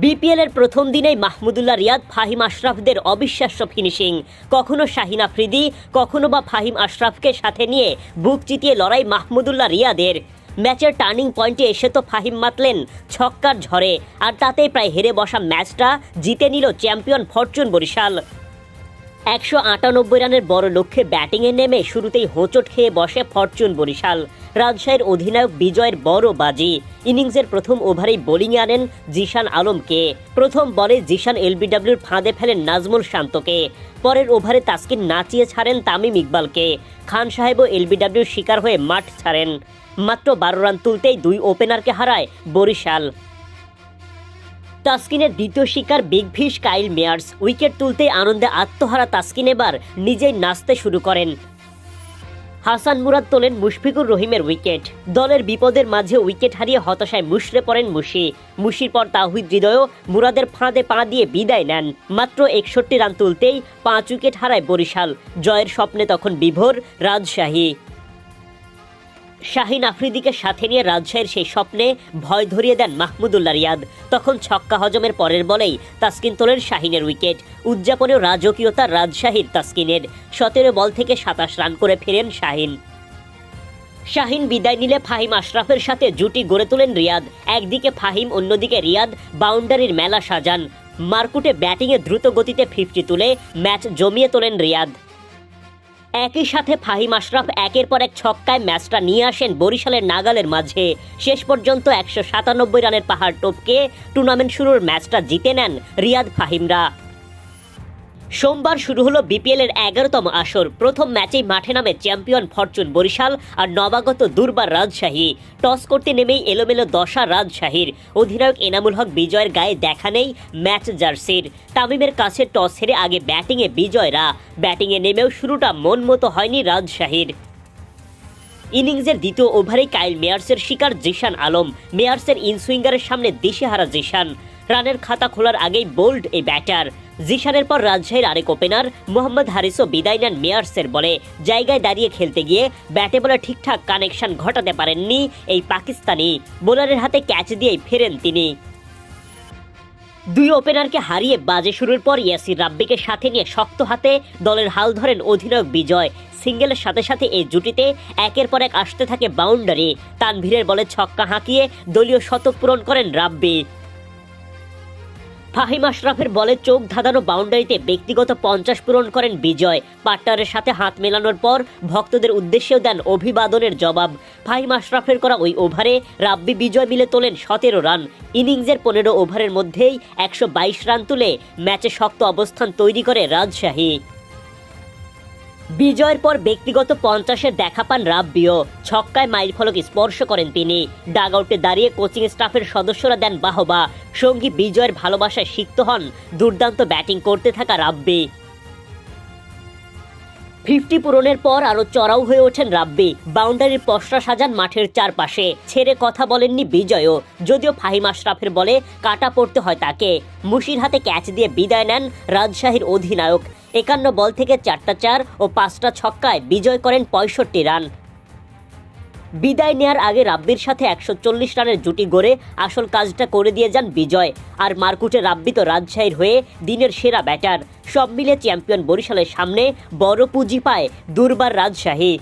BPL এর প্রথম দিনেই মাহমুদুল্লাহ রিয়াদ ফাহিম আশরাফদের অবিশ্বাস্য ফিনিশিং কখনো শাহিন আফ্রিদি, কখনো বা ফাহিম আশরাফকে সাথে নিয়ে বুক জিতিয়ে লড়াই মাহমুদুল্লাহ রিয়াদের। ম্যাচের টার্নিং পয়েন্টে এসে তো ফাহিম মাতলেন ছক্কার ঝড়ে, আর তাতেই প্রায় হেরে বসা ম্যাচটা জিতে নিল চ্যাম্পিয়ন ফরচুন বরিশাল। একশো আটানব্বই রানের বড় লক্ষ্যে ব্যাটিংয়ে নেমে শুরুতেই হোঁচট খেয়ে বসে ফরচুন বরিশাল। রাজশাহীর অধিনায়ক বিজয়ের বড় বাজি। ইনিংসের প্রথম ওভারেই বোলিংয়ে আনেন জিশান আলমকে। প্রথম বলে জিশান এলবিডব্লিউর ফাঁদে ফেলেন নাজমুল শান্তকে। পরের ওভারে তাসকিন নাচিয়ে ছাড়েন তামিম ইকবালকে। খান সাহেবও এলবিডব্লিউর শিকার হয়ে মাঠ ছাড়েন। মাত্র বারো রান তুলতেই দুই ওপেনারকে হারায় বরিশাল। তাসকিনের দ্বিতীয় শিকার big fish Kyle Mayers. Wicket তুলতে আনন্দে আত্মহারা তাসকিন এবার নিজেই নাচতে শুরু করেন। হাসান মুরাদ তোলেন মুশফিকুর রহিমের উইকেট। দলের বিপদের মাঝে উইকেট হারিয়ে হতাশায় মুশড়ে পড়েন মুশি। মুশির পর তাহিদ হৃদয়ও মুরাদের ফাঁদে পা দিয়ে বিদায় নেন। মাত্র একষট্টি রান তুলতেই পাঁচ উইকেট হারায় বরিশাল। জয়ের স্বপ্নে তখন বিভোর রাজশাহী। শাহিন আফ্রিদিকে সাথে নিয়ে রাজশাহীর সেই স্বপ্নে ভয় ধরিয়ে দেন মাহমুদুল্লাহ রিয়াদ। তখন ছক্কা হজমের পরের বলেই তাসকিন তোলেন শাহিনের উইকেট। উদযাপনেও রাজকীয়তা রাজশাহীর তাসকিনের। সতেরো বল থেকে সাতাশ রান করে ফেরেন শাহিন। শাহিন বিদায় নিলে ফাহিম আশরাফের সাথে জুটি গড়ে তোলেন রিয়াদ। একদিকে ফাহিম, অন্যদিকে রিয়াদ বাউন্ডারির মেলা সাজান। মারকুটে ব্যাটিংয়ে দ্রুত গতিতে ফিফটি তুলে ম্যাচ জমিয়ে তোলেন রিয়াদ। একই সাথে ফাহিম আশরাফ একের পর এক ছক্কায় ম্যাচটা নিয়ে আসেন বরিশালের নাগালের মাঝে। শেষ পর্যন্ত একশো সাতানব্বই রানের পাহাড় টপকে টুর্নামেন্ট শুরুর ম্যাচটা জিতে নেন রিয়াদ ফাহিমরা। সোমবার শুরু হলো বিপিএল এর এগারোতম আসর। প্রথম ম্যাচেই মাঠে নামে চ্যাম্পিয়ন ফরচুন বরিশাল আর নবাগত দুর্বার রাজশাহী। টস করতে নেমেই এলোমেলো দশা রাজশাহীর। অধিনায়ক এনামুল হক বিজয়ের গায়ে দেখা নেই ম্যাচ জার্সির। তামিমের কাছে টস হেরে আগে ব্যাটিংয়ে বিজয়রা। ব্যাটিংয়ে নেমেও শুরুটা মন মতো হয়নি রাজশাহীর। ইনিংসের দ্বিতীয় ওভারে কাইল মেয়ার্সের শিকার জিশান আলম। মেয়ার্সের ইনসুইঙ্গারের সামনে দিশেহারা জিশান। রানের খাতা খোলার আগেই বোল্ড এই ব্যাটার। জিশানের পর রাজশাহীর আরেক ওপেনার মোহাম্মদ হারিসও বিদায় নেন মেয়ার্সের বলে। জায়গায় দাঁড়িয়ে খেলতে গিয়ে ব্যাটে বলে ঠিকঠাক কানেকশন ঘটাতে পারেননি এই পাকিস্তানি। বোলারের হাতে ক্যাচ দিয়েই ফেরেন তিনি। দুই ওপেনারকে হারিয়ে বাজে শুরুর পর ইয়াসির রাব্বিকে সাথে নিয়ে শক্ত হাতে দলের হাল ধরেন অধিনায়ক বিজয়। সিঙ্গেলের সাথে সাথে এই জুটিতে একের পর এক আসতে থাকে বাউন্ডারি তানভীরের বলে ছক্কা হাঁকিয়ে দলীয় শতক পূরণ করেন রাব্বি। ফাহিম আশরাফের বলে চোখ ধাঁধানো বাউন্ডারিতে ব্যক্তিগত পঞ্চাশ পূরণ করেন বিজয়। পার্টনারের সাথে হাত মেলানোর পর ভক্তদের উদ্দেশ্যেও দেন অভিবাদনের জবাব। ফাহিম আশরাফের করা ওই ওভারে রাব্বি বিজয় মিলে তোলেন সতেরো রান। ইনিংসের পনেরো ওভারের মধ্যেই একশো বাইশ রান তুলে ম্যাচে শক্ত অবস্থান তৈরি করে রাজশাহী। বিজয়ের পর ব্যক্তিগত পঞ্চাশের দেখা পান রাব্বিও। ছক্কায় মাইল ফলক স্পর্শ করেন তিনি। ডাগ আউটে দাঁড়িয়ে কোচিং স্টাফের সদস্যরা দেন বাহবা। সঙ্গী বিজয়ের ভালোবাসায় সিক্ত হন দুর্দান্ত ব্যাটিং করতে থাকা রাব্বি। ফিফটি পূরণের পর আরও চড়াও হয়ে ওঠেন রাব্বি। বাউন্ডারির পশরা সাজান মাঠের চারপাশে। ছেড়ে কথা বলেননি বিজয়ও। যদিও ফাহিম আশরাফের বলে কাটা পড়তে হয় তাকে। মুশির হাতে ক্যাচ দিয়ে বিদায় নেন রাজশাহীর অধিনায়ক। একান্ন বল থেকে চারটা চার ও পাঁচটা ছক্কায় বিজয় করেন পঁয়ষট্টি রান। বিদায় নেয়ার আগে রাব্বির সাথে একশো চল্লিশ রানের জুটি গড়ে আসল কাজটা করে দিয়ে যান বিজয়। আর মারকুটে রাব্বি তো রাজশাহীর হয়ে দিনের সেরা ব্যাটার। সব মিলে চ্যাম্পিয়ন বরিশালের সামনে বড় পুঁজি পায় দুর্বার রাজশাহী।